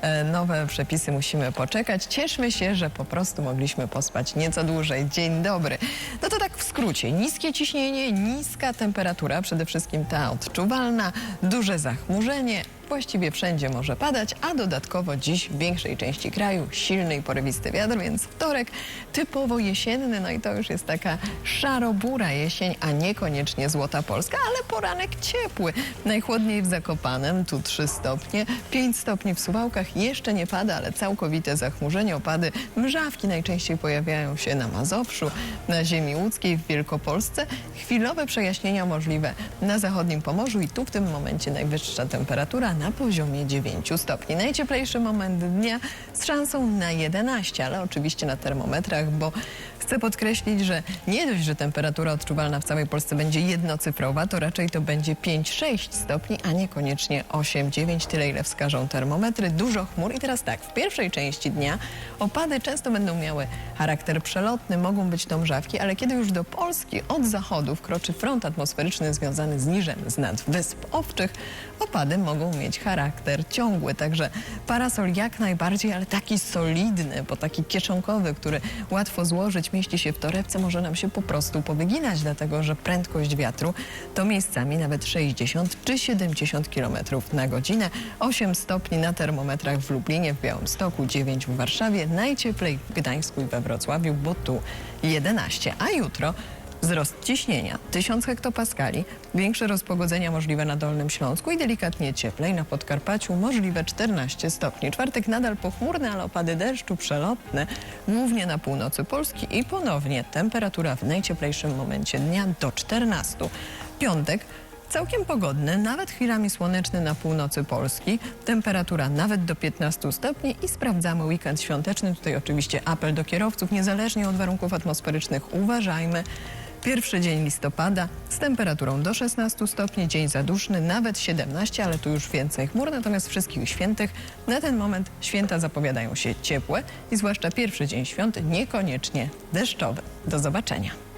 e, nowe przepisy musimy poczekać. Cieszmy się, że po prostu mogliśmy pospać nieco dłużej. Dzień dobry. No to tak w skrócie. Niskie ciśnienie, niska temperatura, przede wszystkim ta odczuwalna, duże zachmurzenie, Właściwie wszędzie może padać, a dodatkowo dziś w większej części kraju silny i porywisty wiatr, więc wtorek typowo jesienny, no i to już jest taka szarobura jesień, a niekoniecznie złota Polska, ale poranek ciepły. Najchłodniej w Zakopanem, tu 3 stopnie, 5 stopni w Suwałkach, jeszcze nie pada, ale całkowite zachmurzenie, opady, mrzawki najczęściej pojawiają się na Mazowszu, na ziemi łódzkiej, w Wielkopolsce. Chwilowe przejaśnienia możliwe na zachodnim Pomorzu i tu w tym momencie najwyższa temperatura na poziomie 9 stopni. Najcieplejszy moment dnia z szansą na 11, ale oczywiście na termometrach, bo chcę podkreślić, że nie dość, że temperatura odczuwalna w całej Polsce będzie jednocyfrowa, to raczej to będzie 5-6 stopni, a niekoniecznie 8-9, tyle ile wskażą termometry. Dużo chmur i teraz tak, w pierwszej części dnia opady często będą miały charakter przelotny, mogą być to mrzawki, ale kiedy już do Polski od zachodu wkroczy front atmosferyczny związany z niżem z nad Wysp Owczych, opady mogą mieć charakter ciągły, także parasol jak najbardziej, ale taki solidny, bo taki kieszonkowy, który łatwo złożyć, mieści się w torebce, może nam się po prostu powyginać, dlatego że prędkość wiatru to miejscami nawet 60 czy 70 km na godzinę, 8 stopni na termometrach w Lublinie, w Białymstoku, 9 w Warszawie, najcieplej w Gdańsku i we Wrocławiu, bo tu 11, a jutro Wzrost ciśnienia 1000 hektopaskali, większe rozpogodzenia możliwe na Dolnym Śląsku i delikatnie cieplej na Podkarpaciu możliwe 14 stopni. Czwartek nadal pochmurny, ale opady deszczu przelotne, głównie na północy Polski i ponownie temperatura w najcieplejszym momencie dnia do 14. Piątek Całkiem pogodny, nawet chwilami słoneczny na północy Polski. Temperatura nawet do 15 stopni i sprawdzamy weekend świąteczny. Tutaj oczywiście apel do kierowców, niezależnie od warunków atmosferycznych, uważajmy. Pierwszy dzień listopada z temperaturą do 16 stopni, dzień zaduszny, nawet 17, ale tu już więcej chmur. Natomiast wszystkich świętych na ten moment święta zapowiadają się ciepłe i zwłaszcza pierwszy dzień świąt niekoniecznie deszczowy. Do zobaczenia.